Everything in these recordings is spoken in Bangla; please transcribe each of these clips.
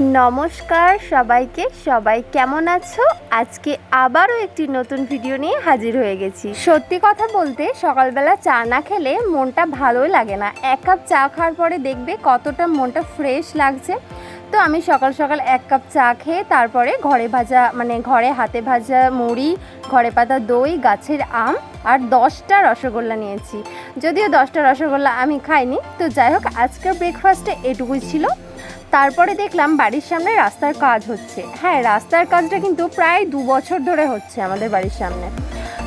নমস্কার সবাইকে। সবাই কেমন আছো? আজকে আবারও একটি নতুন ভিডিও নিয়ে হাজির হয়ে গেছি। সত্যি কথা বলতে সকালবেলা চা না খেলে মনটা ভালোই লাগে না। এক কাপ চা খাওয়ার পরে দেখবে কতটা মনটা ফ্রেশ লাগছে। তো আমি সকাল সকাল এক কাপ চা খেয়ে তারপরে ঘরে ভাজা মানে ঘরে হাতে ভাজা মুড়ি, ঘরে পাতা দই, গাছের আম আর দশটা রসগোল্লা নিয়েছি। যদিও দশটা রসগোল্লা আমি খাইনি। তো যাই হোক, আজকের ব্রেকফাস্টে এটুকুই ছিল। তারপরে দেখলাম বাড়ির সামনে রাস্তার কাজ হচ্ছে। হ্যাঁ রাস্তার কাজটা কিন্তু প্রায় দু বছর ধরে হচ্ছে আমাদের বাড়ির সামনে।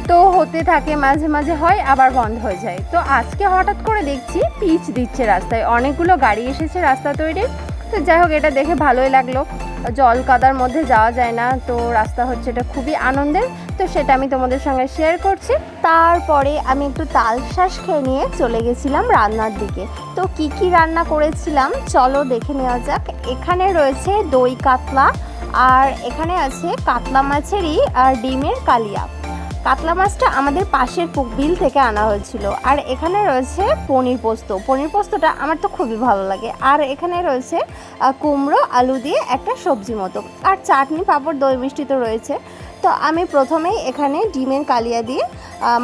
তো হতে থাকে মাঝে মাঝে হয়, আবার বন্ধ হয়ে যায়। তো আজকে হঠাৎ করে দেখছি পিচ দিচ্ছে রাস্তায়। অনেকগুলো গাড়ি এসেছে রাস্তা তৈরির। তো যাই হোক, এটা দেখে ভালোই লাগল। জল কাদার মধ্যে যাওয়া যায় না, তো রাস্তা হচ্ছে এটা খুবই আনন্দের। তো সেটা আমি তোমাদের সঙ্গে শেয়ার করছি। তারপরে আমি একটু তাল শ্বাস খেয়ে নিয়ে চলে গেছিলাম রান্নার দিকে। তো কি কি রান্না করেছিলাম, চলো দেখে নেওয়া যাক। এখানে রয়েছে দই কাতলা, আর এখানে আছে কাতলা মাছেরই আর ডিমের কালিয়া। কাতলা মাছটা আমাদের পাশের বিল থেকে আনা হয়েছিল। আর এখানে রয়েছে পনির পোস্ত। পনির পোস্তটা আমার তো খুবই ভালো লাগে। আর এখানে রয়েছে কুমড়ো, আলু দিয়ে একটা সবজি মতো। আর চাটনি পাঁপড়, দই মিষ্টি তো রয়েছে। তো আমি প্রথমেই এখানে ডিমের কালিয়া দিয়ে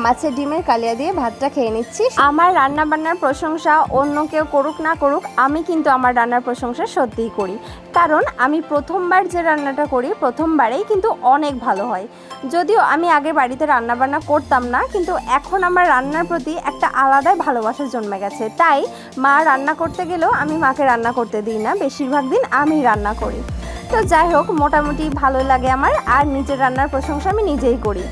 মাছের ডিমের কালিয়া দিয়ে ভাতটা খেয়ে নিচ্ছি। আমার রান্না বান্নার প্রশংসা অন্য কেউ করুক না করুক, আমি কিন্তু আমার রান্নার প্রশংসা সত্যিই করি। কারণ আমি প্রথমবার যে রান্নাটা করি, প্রথমবারেই কিন্তু অনেক ভালো হয়। যদিও আমি আগে বাড়িতে রান্না বান্না করতাম না, কিন্তু এখন আমার রান্নার প্রতি একটা আলাদাই ভালোবাসা জন্মে গেছে। তাই মা রান্না করতে গেলেও আমি মাকে রান্না করতে দিই না, বেশিরভাগ দিন আমি রান্না করি। তো যাই হোক, মোটামুটি ভালো লাগে আমার, আর নিজের রান্নার প্রশংসা আমি নিজেই করি।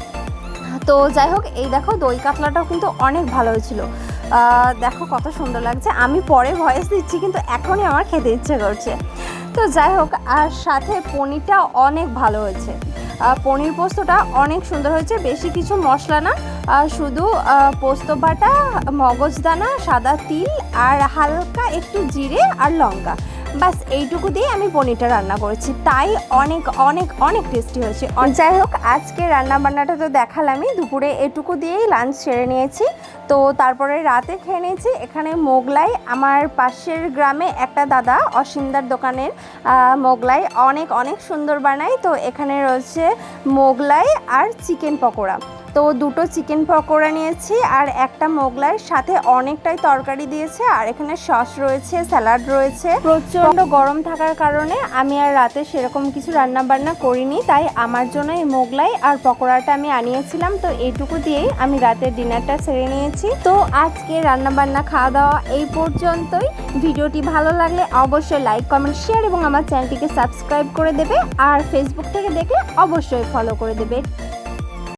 তো যাই হোক, এই দেখো দই কাতলাটাও কিন্তু অনেক ভালো হয়েছিল। দেখো কত সুন্দর লাগছে। আমি পরে ভয়েস দিচ্ছি, কিন্তু এখনই আমার খেতে ইচ্ছে করছে। তো যাই হোক, আর সাথে পনিরটা অনেক ভালো হয়েছে। পনির পোস্তটা অনেক সুন্দর হয়েছে। বেশি কিছু মশলা না শুধু পোস্ত বাটা মগজদানা সাদা তিল, আর হালকা একটু জিরে আর লঙ্কা। বাস এইটুকু দিয়ে আমি পনিরটা রান্না করেছি। তাই অনেক অনেক অনেক টেস্টি হয়েছে। যাই হোক, আজকে রান্না বান্নাটা তো দেখালামই। দুপুরে এটুকু দিয়েই লাঞ্চ সেরে নিয়েছি। তো তারপরে রাতে খেয়ে নিয়েছি। এখানে মোগলাই, আমার পাশের গ্রামে একটা দাদা, অসীমদার দোকানের মোগলাই, অনেক অনেক সুন্দর বানায়। তো এখানে রয়েছে মোগলাই আর চিকেন পকোড়া। তো দুটো চিকেন পকোড়া নিয়েছি আর একটা মোগলাইয়ের সাথে অনেকটাই তরকারি দিয়েছে আর এখানে সস রয়েছে, স্যালাড রয়েছে। প্রচণ্ড গরম থাকার কারণে আমি আর রাতে সেরকম কিছু রান্না বান্না করিনি, তাই আমার জন্য এই মোগলাই আর পকোড়াটা আমি আনিয়েছিলাম, তো এইটুকু দিয়েই আমি রাতের ডিনারটা সেরে নিয়েছি। তো আজকে রান্না বান্না খাওয়া দাওয়া এই পর্যন্তই। ভিডিওটি ভালো লাগলে অবশ্যই লাইক, কমেন্ট, শেয়ার এবং আমার চ্যানেলটিকে সাবস্ক্রাইব করে দেবে আর ফেসবুক থেকে দেখলে অবশ্যই ফলো করে দেবে।